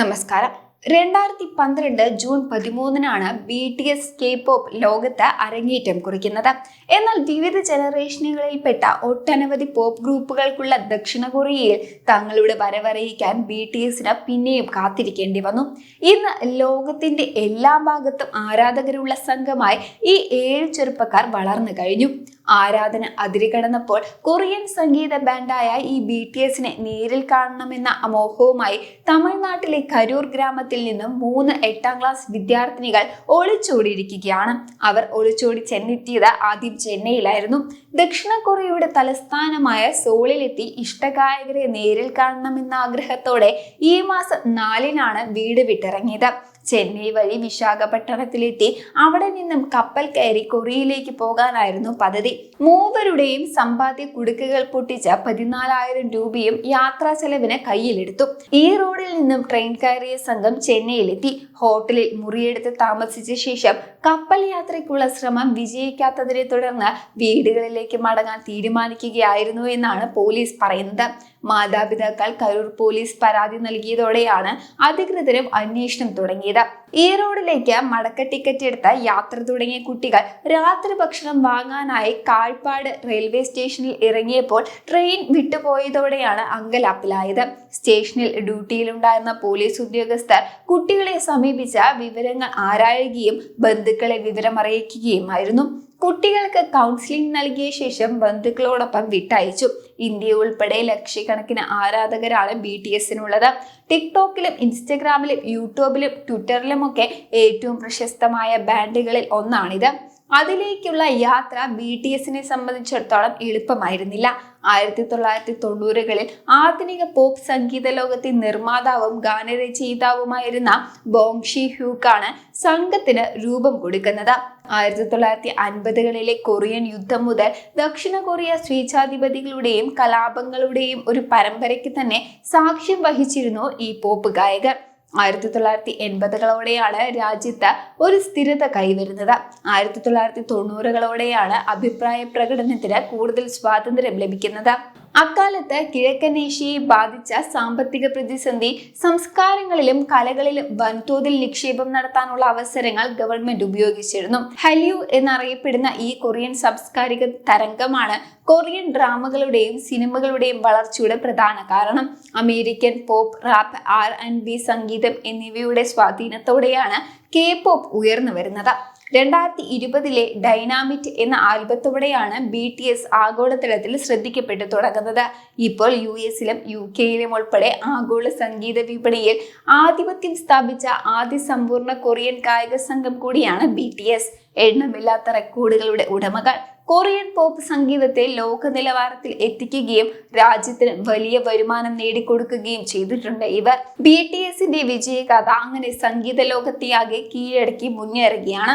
നമസ്കാരം. രണ്ടായിരത്തി പന്ത്രണ്ട് June പതിമൂന്നിനാണ് B T S K pop ലോകത്ത് അരങ്ങേറ്റം കുറിക്കുന്നത്. എന്നാൽ വിവിധ ജനറേഷനുകളിൽപ്പെട്ട ഒട്ടനവധി പോപ്പ് ഗ്രൂപ്പുകൾക്കുള്ള ദക്ഷിണ കൊറിയയിൽ തങ്ങളുടെ വരവറിയിക്കാൻ ബി ടി എസിന് പിന്നെയും കാത്തിരിക്കേണ്ടി വന്നു. ഇന്ന് ലോകത്തിന്റെ എല്ലാ ഭാഗത്തും ആരാധകരുള്ള സംഘമായി ഈ ഏഴ് ചെറുപ്പക്കാർ വളർന്നു കഴിഞ്ഞു. ആരാധന അതിരുകടന്നപ്പോൾ കൊറിയൻ സംഗീത ബാൻഡായ ഈ ബി ടി എസിനെ നേരിൽ കാണണമെന്ന അമോഹവുമായി തമിഴ്നാട്ടിലെ കരൂർ ഗ്രാമത്തിൽ നിന്നും മൂന്ന് എട്ടാം ക്ലാസ് വിദ്യാർത്ഥിനികൾ ഒളിച്ചോടിയിരിക്കുകയാണ്. അവർ ഒളിച്ചോടി ചെന്നെത്തിയത് ആദ്യം ചെന്നൈയിലായിരുന്നു. ദക്ഷിണ കൊറിയയുടെ തലസ്ഥാനമായ സോളിലെത്തി ഇഷ്ടഗായകരെ നേരിൽ കാണണമെന്ന ആഗ്രഹത്തോടെ ഈ മാസം നാലിനാണ് വീട് വിട്ടിറങ്ങിയത്. ചെന്നൈ വഴി വിശാഖപട്ടണത്തിലെത്തി അവിടെ നിന്നും കപ്പൽ കയറി കൊറിയയിലേക്ക് പോകാനായിരുന്നു പദ്ധതി. മൂവരുടെയും സമ്പാദ്യ കുടുക്കുകൾ പൊട്ടിച്ച പതിനാലായിരം രൂപയും യാത്രാ ചെലവിന് കയ്യിലെടുത്തു. ഈ റോഡിൽ നിന്നും ട്രെയിൻ കയറിയ സംഘം ചെന്നൈയിലെത്തി. ഹോട്ടലിൽ മുറിയെടുത്ത് താമസിച്ച ശേഷം കപ്പൽ യാത്രയ്ക്കുള്ള ശ്രമം വിജയിക്കാത്തതിനെ തുടർന്ന് വീടുകളിലേക്ക് മടങ്ങാൻ തീരുമാനിക്കുകയായിരുന്നു എന്നാണ് പോലീസ് പറയുന്നത്. മാതാപിതാക്കൾ കരൂർ പോലീസ് പരാതി നൽകിയതോടെയാണ് അധികൃതരും അന്വേഷണം തുടങ്ങിയത്. ഈ റോഡിലേക്ക് മടക്ക ടിക്കറ്റ് എടുത്ത യാത്ര തുടങ്ങിയ കുട്ടികൾ രാത്രി ഭക്ഷണം വാങ്ങാനായി കാഴ്പാട് റെയിൽവേ സ്റ്റേഷനിൽ ഇറങ്ങിയപ്പോൾ ട്രെയിൻ വിട്ടുപോയതോടെയാണ് അങ്കലാപ്പിലായത്. സ്റ്റേഷനിൽ ഡ്യൂട്ടിയിലുണ്ടായിരുന്ന പോലീസ് ഉദ്യോഗസ്ഥർ കുട്ടികളെ സമീപിച്ച വിവരങ്ങൾ ആരായുകയും ബന്ധുക്കളെ വിവരമറിയിക്കുകയുമായിരുന്നു. കുട്ടികൾക്ക് കൗൺസിലിംഗ് നൽകിയ ശേഷം ബന്ധുക്കളോടൊപ്പം വിട്ടയച്ചു. ഇന്ത്യ ഉൾപ്പെടെ ലക്ഷക്കണക്കിന് ആരാധകരാണ് ബി ടി എസിനുള്ളത് ടിക്ടോക്കിലും ഇൻസ്റ്റഗ്രാമിലും യൂട്യൂബിലും ട്വിറ്ററിലുമൊക്കെ ഏറ്റവും പ്രശസ്തമായ ബാൻഡുകളിൽ ഒന്നാണിത്. അതിലേക്കുള്ള യാത്ര ബി ടി എസിനെ സംബന്ധിച്ചിടത്തോളം എളുപ്പമായിരുന്നില്ല. ആയിരത്തി തൊള്ളായിരത്തി തൊണ്ണൂറുകളിൽ ആധുനിക പോപ്പ് സംഗീത ലോകത്തെ നിർമ്മാതാവും ഗാനരചയിതാവുമായിരുന്ന ബോങ്ഷി ഹ്യൂക്കാണ് സംഘത്തിന് രൂപം കൊടുക്കുന്നത്. ആയിരത്തി തൊള്ളായിരത്തി അൻപതുകളിലെ കൊറിയൻ യുദ്ധം മുതൽ ദക്ഷിണ കൊറിയ സ്വേച്ഛാധിപതികളുടെയും കലാപങ്ങളുടെയും ഒരു പരമ്പരയ്ക്ക് തന്നെ സാക്ഷ്യം വഹിച്ചിരുന്നു ഈ പോപ്പ് ഗായകർ. ആയിരത്തി തൊള്ളായിരത്തി എൺപതുകളോടെയാണ് രാജ്യത്ത് ഒരു സ്ഥിരത കൈവരുന്നത്. ആയിരത്തി തൊള്ളായിരത്തി തൊണ്ണൂറുകളോടെയാണ് അഭിപ്രായ പ്രകടനത്തിന് കൂടുതൽ സ്വാതന്ത്ര്യം ലഭിക്കുന്നത്. അക്കാലത്ത് കിഴക്കൻ ഏഷ്യയെ ബാധിച്ച സാമ്പത്തിക പ്രതിസന്ധി സംസ്കാരങ്ങളിലും കലകളിലും വൻതോതിൽ നിക്ഷേപം നടത്താനുള്ള അവസരങ്ങൾ ഗവൺമെന്റ് ഉപയോഗിച്ചിരുന്നു. ഹലിയു എന്നറിയപ്പെടുന്ന ഈ കൊറിയൻ സാംസ്കാരിക തരംഗമാണ് കൊറിയൻ ഡ്രാമകളുടെയും സിനിമകളുടെയും വളർച്ചയുടെ പ്രധാന കാരണം. American pop rap R and B സംഗീതം എന്നിവയുടെ സ്വാധീനത്തോടെയാണ് കെ പോപ്പ് ഉയർന്നു വരുന്നത്. രണ്ടായിരത്തി ഇരുപതിലെ ഡൈനാമിറ്റ് എന്ന ആൽബത്തോടെയാണ് ബി ടി എസ് ആഗോളതലത്തിൽ ശ്രദ്ധിക്കപ്പെട്ടു തുടങ്ങുന്നത്. ഇപ്പോൾ യു എസിലും യു കെയിലും ഉൾപ്പെടെ ആഗോള സംഗീത വിപണിയിൽ ആധിപത്യം സ്ഥാപിച്ച ആദ്യ സമ്പൂർണ കൊറിയൻ ഗായക സംഘം കൂടിയാണ് ബി ടി എസ്. എണ്ണമില്ലാത്ത റെക്കോർഡുകളുടെ ഉടമകൾ കൊറിയൻ പോപ്പ് സംഗീതത്തെ ലോക നിലവാരത്തിൽ എത്തിക്കുകയും രാജ്യത്തിന് വലിയ വരുമാനം നേടിക്കൊടുക്കുകയും ചെയ്തിട്ടുണ്ട് ഇവർ. ബി ടി എസിന്റെ വിജയകഥ അങ്ങനെ സംഗീത ലോകത്തെയാകെ കീഴടക്കി മുന്നേറുകയാണ്.